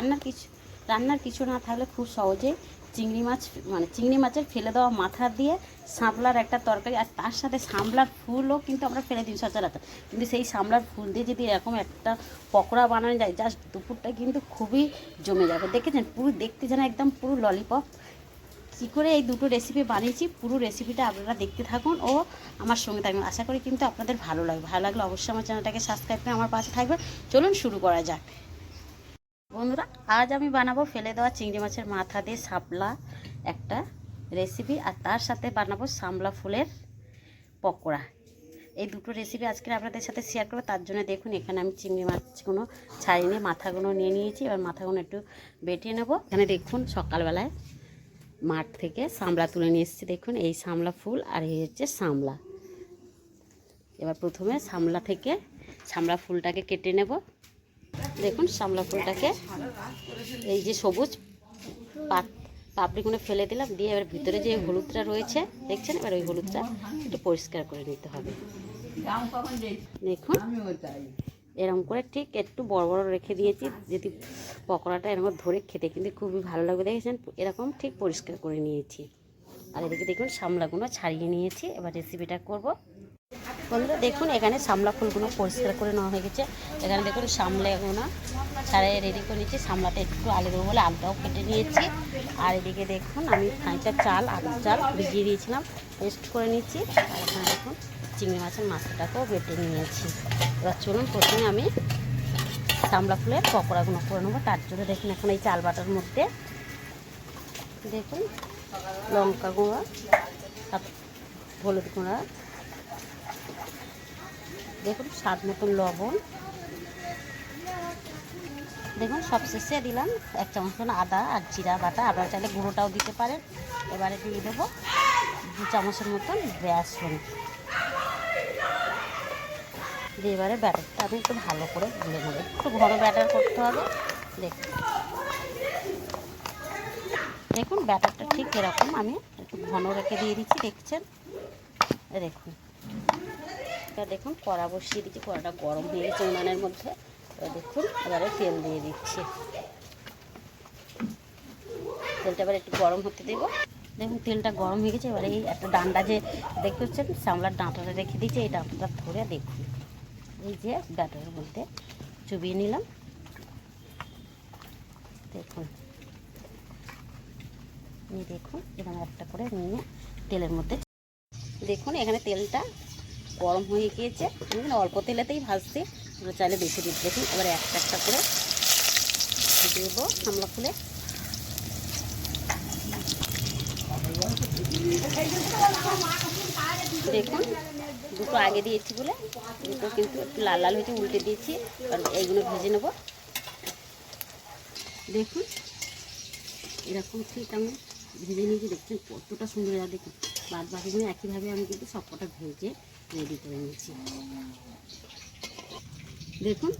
রান্নার কিছু রান্নার কিছু না থাকলে খুব সহজে চিংড়ি মাছ মানে চিংড়ি মাছের ফেলে দেওয়া মাথা দিয়ে সামলার একটা তরকারি আর তার সাথে সামলার ফুলও কিন্তু আমরা ফেলে দিই সচরাচর। কিন্তু সেই সামলার ফুল দিয়ে যদি এরকম একটা পকোড়া বানানো যায় জাস্ট দুপুরটা কিন্তু খুবই জমে যাবে। দেখেছেন? পুরো দেখতে যেন একদম পুরো ললিপপ কী করে এই দুটো রেসিপি বানিয়েছি, পুরো রেসিপিটা আপনারা দেখতে থাকুন ও আমার সঙ্গে থাকবেন। আশা করি কিন্তু আপনাদের ভালো লাগবে। ভালো লাগলে অবশ্যই আমার চ্যানেলটাকে সাবস্ক্রাইব করে আমার পাশে থাকবেন। চলুন শুরু করা যাক। বন্ধুরা, আজ আমি বানাবো ফেলে দেওয়া চিংড়ি মাছের মাথা দিয়ে শাপলা একটা রেসিপি আর তার সাথে বানাবো সামলা ফুলের পকোড়া। এই দুটো রেসিপি আজকে আপনাদের সাথে শেয়ার করব। তার জন্য দেখুন, এখানে আমি চিংড়ি মাছগুলো ছাড়িয়ে মাথাগুলো নিয়ে নিয়েছি। এবার মাথাগুলো একটু বেটে নেব। এখানে দেখুন, সকালবেলায় মাঠ থেকে সামলা তুলে নিয়ে এসেছি। দেখুন, এই সামলা ফুল আর এই হচ্ছে সামলা এবার প্রথমে সামলা থেকে সামলা ফুলটাকে কেটে নেব। দেখুন সামলা ফুলটাকে। এই যে সবুজ পাপড়িগুলো ফেলে দিলাম, দিয়ে এবার ভিতরে যে হলুদটা রয়েছে, দেখছেন? এবার ওই হলুদটা একটু পরিষ্কার করে নিতে হবে। দেখুন এরকম করে ঠিক একটু বড় বড় রেখে দিয়েছি, যদি পকোড়াটা এরকম ধরে খেতে কিন্তু খুবই ভালো লাগবে, দেখেছেন? এরকম ঠিক পরিষ্কার করে নিয়েছি। আর এদিকে দেখুন সামলাগুলো ছাড়িয়ে নিয়েছি, এবার রেসিপিটা করব। বন্ধুরা, দেখুন, এখানে সামলা ফুলগুলো পরিষ্কার করে নেওয়া হয়ে গেছে। এখানে দেখুন সামলাগুলো ছাড়িয়ে রেডি করে নিয়েছি সামলাতে একটু আলু দেবো বলে আলুটাও কেটে নিয়েছি। আর এদিকে দেখুন, আমি খানিকটা চাল, আলুর চাল ভিজিয়ে দিয়েছিলাম পেস্ট করে নিচ্ছি। আর এখানে দেখুন, চিংড়ি মাছের মাথাটাকেও বেটে নিয়েছি। এবার চলুন, প্রথমে আমি সামলা ফুলের পকোড়াগুলো করে নেব। তার জন্য দেখুন, এখন এই চাল বাটার মধ্যে দেখুন, লঙ্কা গুঁড়া হলুদ গুঁড়া দেখুন, স্বাদ মতন লবণ। দেখুন সবশেষে দিলাম এক চামচ আদা আর জিরা বাটা। আপনারা চাইলে গুঁড়োটাও দিতে পারেন। এবারে দিয়ে দেবো দু চামচের মতন বেসন দিয়ে এবারে ব্যাটারটা আমি একটু ভালো করে গুলে নেব। একটু ঘন ব্যাটার করতে হবে। দেখুন দেখুন, ব্যাটারটা ঠিক এরকম আমি একটু ঘন রেখে দিয়ে দিচ্ছি, দেখছেন? দেখুন। এটা দেখুন, কড়া বসিয়ে দিচ্ছি, কড়াটা গরম হয়ে গেছে উনানের মধ্যে। দেখুন, এবারে তেল দিয়ে দিচ্ছি। তেলটা এবার একটু গরম হতে দেবো। দেখুন, তেলটা গরম হয়ে গেছে, এবারে এই একটা ডান্ডা যে দেখতে হচ্ছেন সামলার ডাঁটাটা রেখে দিয়েছি, এই ডাঁটাটা ধরে দেখুন। এই যে ব্যাটারের মধ্যে চুবিয়ে নিলাম। দেখুন। দেখুন এরকম একটা করে নিয়ে তেলের মধ্যে। দেখুন, এখানে তেলটা গরম হয়ে গিয়েছে। দেখুন, অল্প তেলেতেই ভাজছি। আমরা চাইলে বেশি দিতে দেখুন এবার একটা একটা করে দেবো সামলা ফুলে। দেখুন, দুটো আগে দিয়েছি বলে, দুটো কিন্তু একটু লাল লাল হয়েছে, উল্টে দিয়েছি। আর এইগুলো ভেজে নেব। দেখুন, এরকম ঠিক আমি ভেজে নিয়েছি। দেখছেন কতটা সুন্দর দেখুন। বাদ বাকিগুলো একইভাবে আমি কিন্তু সবকটা ভেজে রেডি করে নিয়েছি। দেখুন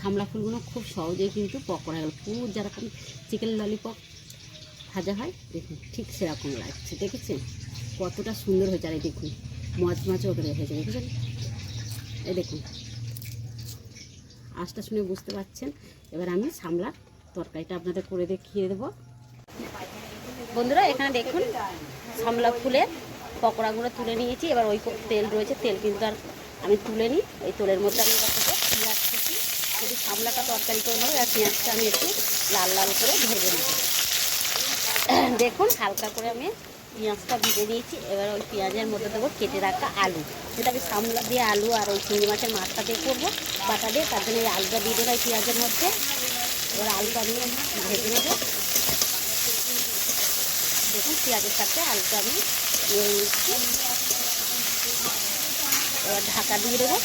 সামলা ফুলগুলো খুব সহজেই কিন্তু পকোড়া গেল। পুরো যেরকম চিকেন ললিপপ ভাজা হয়, দেখুন ঠিক সেরকম লাগছে, দেখেছেন? কতটা সুন্দর হয়েছে। আর এই দেখুন মাছ মাছও ওপরে হয়েছে, দেখেছেন? এই দেখুন আশটা শুনে বুঝতে পারছেন? এবার আমি সামলার তরকারিটা আপনাদের করে দেখিয়ে দেবো। বন্ধুরা, এখানে দেখুন সামলা ফুলের পকোড়াগুলো তুলে নিয়েছি। এবার ওই তেল রয়েছে, তেল কিন্তু আর আমি তুলে নিই ওই তেলের মধ্যে আমি পেঁয়াজ কুচি, যদি সামলাটা তরকারি করে নেব আর পেঁয়াজটা আমি একটু লাল লাল করে ভেজে নেব। দেখুন, হালকা করে আমি পেঁয়াজটা ভেজে নিয়েছি। এবার ওই পেঁয়াজের মধ্যে দেবো কেটে রাখা আলু। যেটা আমি সামলা দিয়ে আলু আর ওই চিংড়ি মাছের মাছটা দিয়ে করব, বাটা দিয়ে, তার জন্য এই আলুটা দিয়ে দেবো পেঁয়াজের মধ্যে। এবার আলুটা আমি ভেজে নেব। দেখুন, পেঁয়াজের সাথে আলুটা আমি এবার ঢাকা দিয়ে দেবো।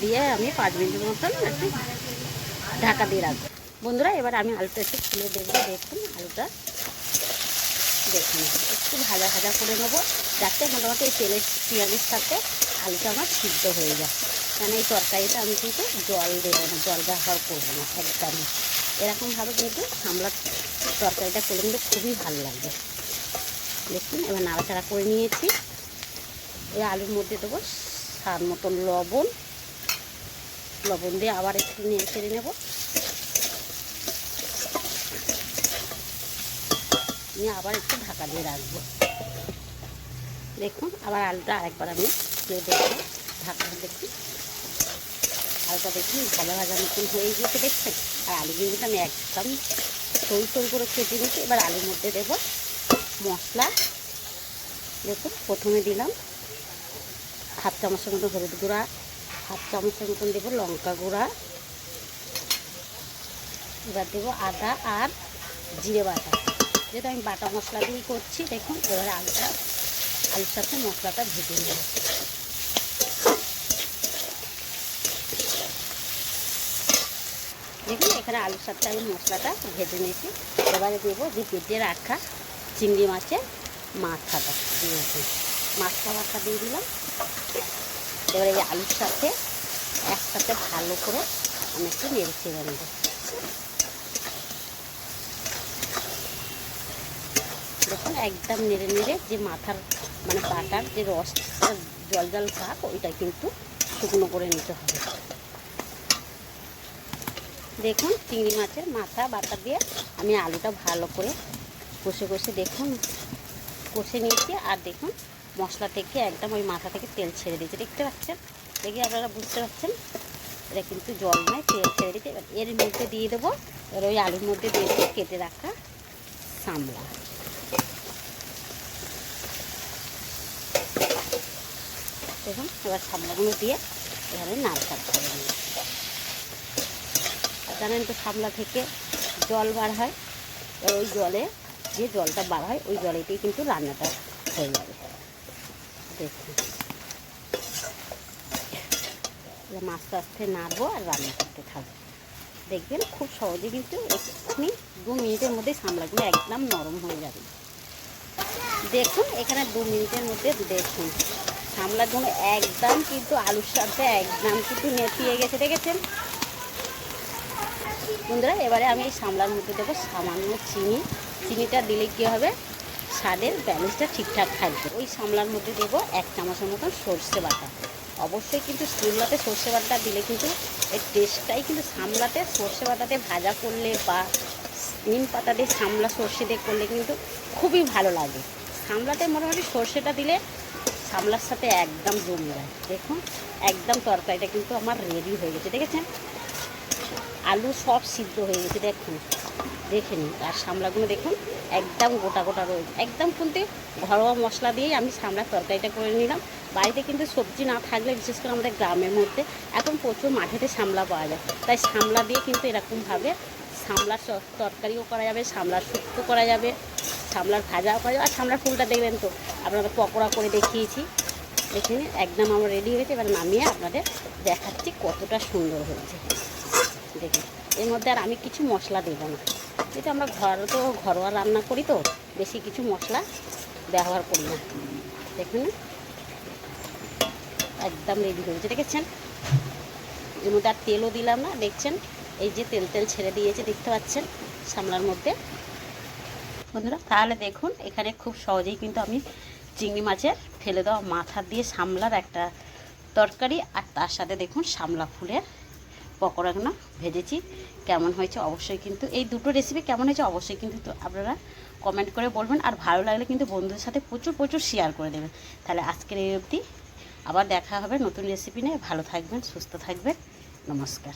দিয়ে আমি পাঁচ মিনিটের মতন ঢাকা দিয়ে রাখব। বন্ধুরা, এবার আমি আলুটা একটু খুলে দেখব, দেখুন, আলুটা দেখুন। একটু ভাজা ভাজা করে নেব, যাতে মোটামুটি এই তেলের পেঁয়াজের সাথে আলুটা আমার সিদ্ধ হয়ে যায়। কারণ এই তরকারিটা আমি কিন্তু জল দেবো না, জল ব্যবহার করব না একদম এরকমভাবে কিন্তু আমরা তরকারিটা করলে কিন্তু খুবই ভালো লাগবে দেখুন, এবার নাড়াচাড়া করে নিয়েছি। এই আলুর মধ্যে দেবো স্বাদ মতন লবণ। লবণ দিয়ে আবার একটু নিয়ে ছেড়ে নেব। নিয়ে আবার একটু ঢাকা দিয়ে রাখব। দেখুন, আবার আলুটা আরেকবার আমি দিয়ে দেবো। ঢাকা দেখুন আলুটা দেখুন ভালো ভাজা মতন হয়ে গিয়েছে, দেখছেন? আর আলু কিন্তু আমি একদম সরু সরু করে কেটে নিয়েছি। এবার আলুর মধ্যে দেবো মশলা। দেখুন, প্রথমে দিলাম হাফ চামচের মতো হলুদ গুঁড়া, হাফ চামচের মতন দেবো লঙ্কা গুঁড়া। এবার দেবো আদা আর জিরে বাটা। যেহেতু আমি বাটা মশলা দিয়েই করছি, দেখুন, এবার আলুটা, আলুর সাথে মশলাটা ভেজে নেব। দেখুন, এখানে আলুর সাথে আমি মশলাটা ভেজে নিয়েছি। এবারে দেবো যে পেটে রাখা চিংড়ি মাছের মাথাটা দিয়েছি মাছটা মাথা দিয়ে দিলাম। এবারে এই আলুর সাথে একসাথে ভালো করে আমি একটু নেড়ে ছেড়ে নেব। দেখুন, একদম নেড়ে নেড়ে যে মাথার মানে পাটার যে রসটা জল জল ভাব ওইটা কিন্তু শুকনো করে নিতে হবে। দেখুন, চিংড়ি মাছের মাথা বাটা দিয়ে আমি আলুটা ভালো করে কষে কষে দেখুন, কষে নিয়েছি আর দেখুন মশলা থেকে একদম ওই মাথা থেকে তেল ছেড়ে দিয়েছে। দেখতে পাচ্ছেন? দেখে আপনারা বুঝতে পারছেন? এটা কিন্তু জল নয়, তেল ছেড়ে দিতে। এবার এর মধ্যে দিয়ে দেবো, এবার ওই আলুর মধ্যে দিয়ে কেটে রাখা সামলা। দেখুন, এবার সামলাগুলো দিয়ে এখানে নাড়াচাড়া করে নিই জানেন তো সামলা থেকে জল বার হয় ওই জলে যে জলটা বার হয় ওই জলেতেই কিন্তু রান্নাটা হয়ে যাবে। দেখুন। মাছটা আস্তে নাড়বো আর রান্না করতে থাকব। দেখবেন খুব সহজে কিন্তু এক্ষুনি দু মিনিটের মধ্যে সামলাগুলো একদম নরম হয়ে যাবে। দেখুন, এখানে দু মিনিটের মধ্যে দেখুন, সামলাগুলো একদম কিন্তু আলুর সাথে একদম কিন্তু নেতিয়ে গেছে, দেখেছেন? বন্ধুরা, এবারে আমি এই সামলার মধ্যে দেবো সামান্য চিনি। চিনিটা দিলে কী হবে? স্বাদের ব্যালেন্সটা ঠিকঠাক থাকবে। ওই সামলার মধ্যে দেবো এক চামচের মতন সর্ষে বাটা। অবশ্যই কিন্তু সামলাতে সর্ষে বাটা দিলে কিন্তু এর টেস্টটাই কিন্তু সামলাতে, সর্ষে বাটাতে ভাজা করলে বা নিম পাতা দিয়ে সামলা সর্ষে দিয়ে করলে কিন্তু খুবই ভালো লাগে। সামলাতে মোটামুটি সর্ষেটা দিলে সামলার সাথে একদম জমে যায়। দেখুন, একদম তরকারিটা কিন্তু আমার রেডি হয়ে গেছে। দেখেছেন? আলু সব সিদ্ধ হয়ে গেছে। দেখুন। দেখে নিন, আর সামলাগুলো দেখুন, একদম গোটা গোটা রয়েছে একদম কিন্তু ঘরোয়া মশলা দিয়েই আমি সামলার তরকারিটা করে নিলাম। বাড়িতে কিন্তু সবজি না থাকলে, বিশেষ করে আমাদের গ্রামের মধ্যে, এখন প্রচুর মাঠেতে সামলা পাওয়া যায়। তাই সামলা দিয়ে কিন্তু এরকমভাবে সামলার তরকারিও করা যাবে সামলার শুক্তো করা যাবে, সামলার ভাজাও করা যাবে, আর সামলার ফুলটা দেখবেন তো, আপনাদের পকোড়া করে দেখিয়েছি। দেখে একদম আমরা রেডি হয়েছে এবার নামিয়ে আপনাদের দেখাচ্ছি কতটা সুন্দর হয়েছে। দেখুন। এর মধ্যে আর আমি কিছু মশলা দেবো না। এটা আমরা ঘর তো ঘরোয়া রান্না করি তো, বেশি কিছু মশলা ব্যবহার করি না। দেখুন একদম রেডি হয়েছে দেখেছেন? এর মধ্যে আর তেলও দিলাম না, দেখছেন? এই যে তেল তেল ছেড়ে দিয়েছে, দেখতে পাচ্ছেন? সামলার মধ্যে। বন্ধুরা, তাহলে দেখুন, এখানে খুব সহজেই কিন্তু আমি চিংড়ি মাছের ফেলে দেওয়া মাথা দিয়ে সামলার একটা তরকারি, আর তার সাথে দেখুন সামলা ফুলের পকোড়াগুলো ভেজেছি। কেমন হয়েছে অবশ্যই কিন্তু, এই দুটো রেসিপি কেমন হয়েছে অবশ্যই কিন্তু আপনারা কমেন্ট করে বলবেন। আর ভালো লাগলে কিন্তু বন্ধুদের সাথে প্রচুর প্রচুর শেয়ার করে দেবেন। তাহলে আজকের এই অবধি আবার দেখা হবে নতুন রেসিপি নিয়ে। ভালো থাকবেন, সুস্থ থাকবেন। নমস্কার।